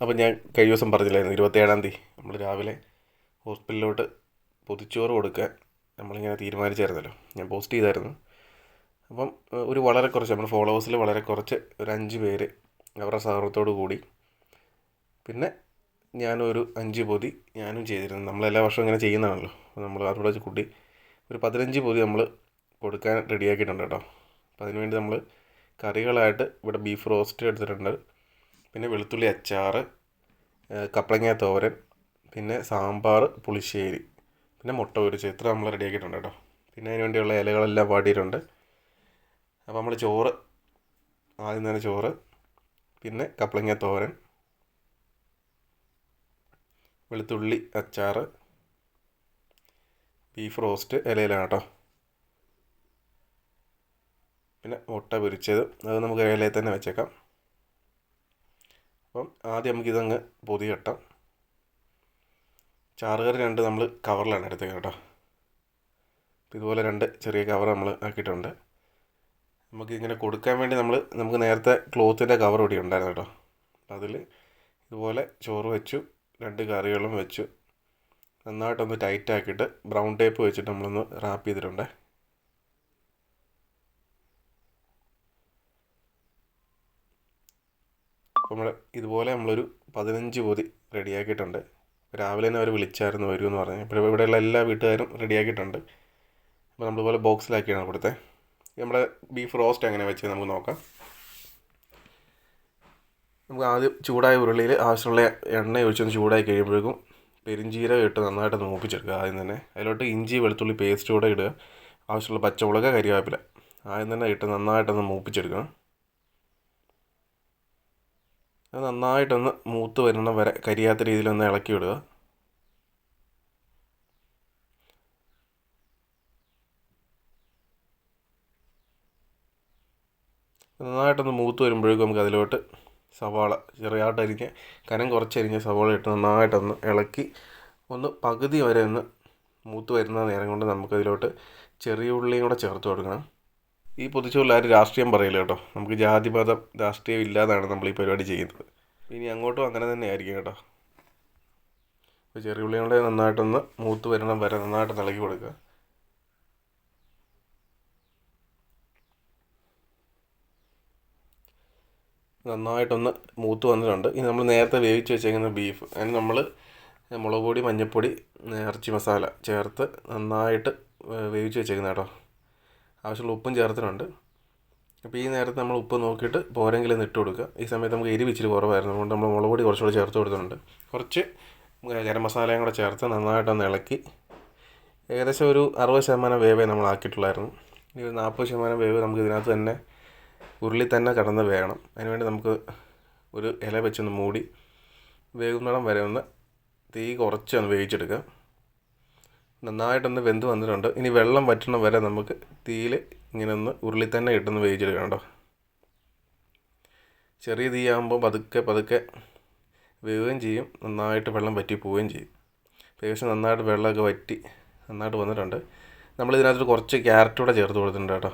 അപ്പോൾ ഞാൻ കഴിഞ്ഞ ദിവസം പറഞ്ഞില്ലായിരുന്നു ഇരുപത്തേഴാം തീയതി നമ്മൾ രാവിലെ ഹോസ്പിറ്റലിലോട്ട് പൊതിച്ചോറ് കൊടുക്കാൻ നമ്മളിങ്ങനെ തീരുമാനിച്ചായിരുന്നല്ലോ. ഞാൻ പോസ്റ്റ് ചെയ്തായിരുന്നു. അപ്പം ഒരു വളരെ കുറച്ച് നമ്മുടെ ഫോളോവേഴ്സിൽ വളരെ കുറച്ച് ഒരു അഞ്ച് പേര് അവരുടെ സഹകരണത്തോടു കൂടി പിന്നെ ഞാനൊരു അഞ്ച് പൊതി ഞാനും ചെയ്തിരുന്നു. നമ്മളെല്ലാ വർഷവും ഇങ്ങനെ ചെയ്യുന്നതാണല്ലോ. നമ്മൾ അതോടെ വെച്ച് കൂട്ടി ഒരു പതിനഞ്ച് പൊതി നമ്മൾ കൊടുക്കാൻ റെഡിയാക്കിയിട്ടുണ്ട് കേട്ടോ. അപ്പോൾ അതിനുവേണ്ടി നമ്മൾ കറികളായിട്ട് ഇവിടെ ബീഫ് റോസ്റ്റ് എടുത്തിട്ടുണ്ട്. പിന്നെ വെളുത്തുള്ളി അച്ചാർ കപ്പളങ്ങ തോരൻ പിന്നെ സാമ്പാർ പുളിശ്ശേരി പിന്നെ മുട്ട പൊരിച്ച് ഇത്ര നമ്മൾ റെഡിയാക്കിയിട്ടുണ്ട് കേട്ടോ. പിന്നെ അതിന് വേണ്ടിയുള്ള ഇലകളെല്ലാം വാടിയിട്ടുണ്ട്. അപ്പോൾ നമ്മൾ ചോറ് ആദ്യം തന്നെ ചോറ് പിന്നെ കപ്പളങ്ങ തോരൻ വെളുത്തുള്ളി അച്ചാർ ബീഫ് റോസ്റ്റ് ഇലയിലാണ് കേട്ടോ. പിന്നെ മുട്ട പൊരിച്ചത്. അത് നമുക്ക് ഇലയിൽ തന്നെ വെച്ചേക്കാം. അപ്പം ആദ്യം നമുക്കിതങ്ങ് പൊതി കെട്ടാം. ചാറുകറി രണ്ട് നമ്മൾ കവറിലാണ് എടുത്തത് കേട്ടോ. ഇതുപോലെ രണ്ട് ചെറിയ കവർ നമ്മൾ ആക്കിയിട്ടുണ്ട്. നമുക്കിങ്ങനെ കൊടുക്കാൻ വേണ്ടി നമ്മൾ നമുക്ക് നേരത്തെ ക്ലോത്തിന്റെ കവർ ഇവിടെ ഉണ്ടായിരുന്നു കേട്ടോ. അതിൽ ഇതുപോലെ ചോറ് വെച്ചു രണ്ട് കറികളും വെച്ചു. നന്നായിട്ടൊന്ന് ടൈറ്റ് ആക്കിയിട്ട് ബ്രൗൺ ടേപ്പ് വെച്ചിട്ട് നമ്മളൊന്ന് റാപ്പ് ചെയ്തിട്ടുണ്ട്. നമ്മൾ ഇതുപോലെ നമ്മളൊരു പതിനഞ്ച് പൊതി റെഡിയാക്കിയിട്ടുണ്ട്. രാവിലെ തന്നെ അവർ വിളിച്ചായിരുന്നു എന്ന് പറഞ്ഞു. ഇപ്പോൾ ഇവിടെയുള്ള എല്ലാ വീട്ടുകാരും റെഡിയാക്കിയിട്ടുണ്ട്. അപ്പോൾ നമ്മളിതുപോലെ ബോക്സിലാക്കിയാണ് കൊടുത്തത് നമ്മുടെ ബീഫ് റോസ്റ്റ് എങ്ങനെ വെച്ച് നമുക്ക് നോക്കാം. നമുക്ക് ആദ്യം ചൂടായ ഉരുളിയിൽ ആവശ്യമുള്ള എണ്ണ ഒഴിച്ചൊന്ന് ചൂടായി കഴിയുമ്പോഴേക്കും പെരിഞ്ചീരകം ഇട്ട് നന്നായിട്ട് മൂപ്പിച്ചെടുക്കുക ആദ്യം തന്നെ. അതിലോട്ട് ഇഞ്ചി വെളുത്തുള്ളി പേസ്റ്റ് കൂടെ ഇടുക. ആവശ്യമുള്ള പച്ചമുളക് കരിവേപ്പില ആദ്യം തന്നെ ഇട്ട് നന്നായിട്ടൊന്ന് മൂപ്പിച്ചെടുക്കണം നന്നായിട്ടൊന്ന് മൂത്ത് വരുന്ന വരെ കരിയാത്ത രീതിയിലൊന്ന് ഇളക്കി വിടുക നന്നായിട്ടൊന്ന് മൂത്ത് വരുമ്പോഴേക്കും നമുക്ക് അതിലോട്ട് സവാള ചെറിയതായിട്ട് അരിഞ്ഞ് കനം കുറച്ചരിഞ്ഞ സവാള ഇട്ട് നന്നായിട്ടൊന്ന് ഇളക്കി ഒന്ന് പകുതി വരെ ഒന്ന് മൂത്ത് വരുന്ന നേരം കൊണ്ട് നമുക്കതിലോട്ട് ചെറിയ ഉള്ളിയും കൂടെ ചേർത്ത് കൊടുക്കണം. ഈ പൊതിച്ചോറിൽ ആരും രാഷ്ട്രീയം പറയില്ല കേട്ടോ. നമുക്ക് ജാതി മതം രാഷ്ട്രീയം ഇല്ലാതാണ് നമ്മൾ ഈ പരിപാടി ചെയ്യുന്നത്. ഇനി അങ്ങോട്ടും അങ്ങനെ തന്നെ ആയിരിക്കും കേട്ടോ. അപ്പോൾ ചെറിയ കൂടെ നന്നായിട്ടൊന്ന് മൂത്ത് വരണം വരെ നന്നായിട്ട് ഇളക്കി കൊടുക്കുക. നന്നായിട്ടൊന്ന് മൂത്ത് വന്നിട്ടുണ്ട്. ഇനി നമ്മൾ നേരത്തെ വേവിച്ച് വെച്ചേക്കുന്ന ബീഫ് അതിന് നമ്മൾ മുളക് പൊടി മഞ്ഞൾപ്പൊടി ഇറച്ചി മസാല ചേർത്ത് നന്നായിട്ട് വേവിച്ച് വെച്ചേക്കുന്ന കേട്ടോ. ആവശ്യമുള്ള ഉപ്പും ചേർത്തിട്ടുണ്ട്. അപ്പോൾ ഈ നേരത്തെ നമ്മൾ ഉപ്പ് നോക്കിയിട്ട് പോരെങ്കിലും ഇട്ട് കൊടുക്കുക. ഈ സമയത്ത് നമുക്ക് എരിവ് കുറവായിരുന്നു. അതുകൊണ്ട് നമ്മൾ മുളക് പൊടി കുറച്ചുകൂടി ചേർത്ത് കൊടുത്തിട്ടുണ്ട്. കുറച്ച് ഗരം മസാലയും കൂടെ ചേർത്ത് നന്നായിട്ടൊന്ന് ഇളക്കി ഏകദേശം ഒരു അറുപത് ശതമാനം വേവേ നമ്മൾ ആക്കിയിട്ടുള്ളായിരുന്നു. ഇനി ഒരു നാൽപ്പത് ശതമാനം വേവ് നമുക്ക് ഇതിനകത്ത് തന്നെ ഉരുളി തന്നെ കടന്ന് വേകണം. അതിനുവേണ്ടി നമുക്ക് ഒരു ഇല വെച്ചൊന്ന് മൂടി വേകുന്നിടം വരെ ഒന്ന് തീ കുറച്ച് ഒന്ന് വേവിച്ചെടുക്കുക. നന്നായിട്ടൊന്ന് വെന്ത് വന്നിട്ടുണ്ട്. ഇനി വെള്ളം വറ്റണ വരെ നമുക്ക് തീയിൽ ഇങ്ങനെ ഒന്ന് ഉരുളി തന്നെ ഇട്ടൊന്ന് വേവിച്ചെടുക്കണം കേട്ടോ. ചെറിയ തീയാകുമ്പോൾ പതുക്കെ പതുക്കെ വേവുകയും ചെയ്യും. നന്നായിട്ട് വെള്ളം വറ്റി പോവുകയും ചെയ്യും. ഏകദേശം നന്നായിട്ട് വെള്ളമൊക്കെ വറ്റി നന്നായിട്ട് വന്നിട്ടുണ്ട്. നമ്മൾ ഇതിനകത്ത് കുറച്ച് ക്യാരറ്റ് കൂടെ ചേർത്ത് കൊടുത്തിട്ടുണ്ട് കേട്ടോ.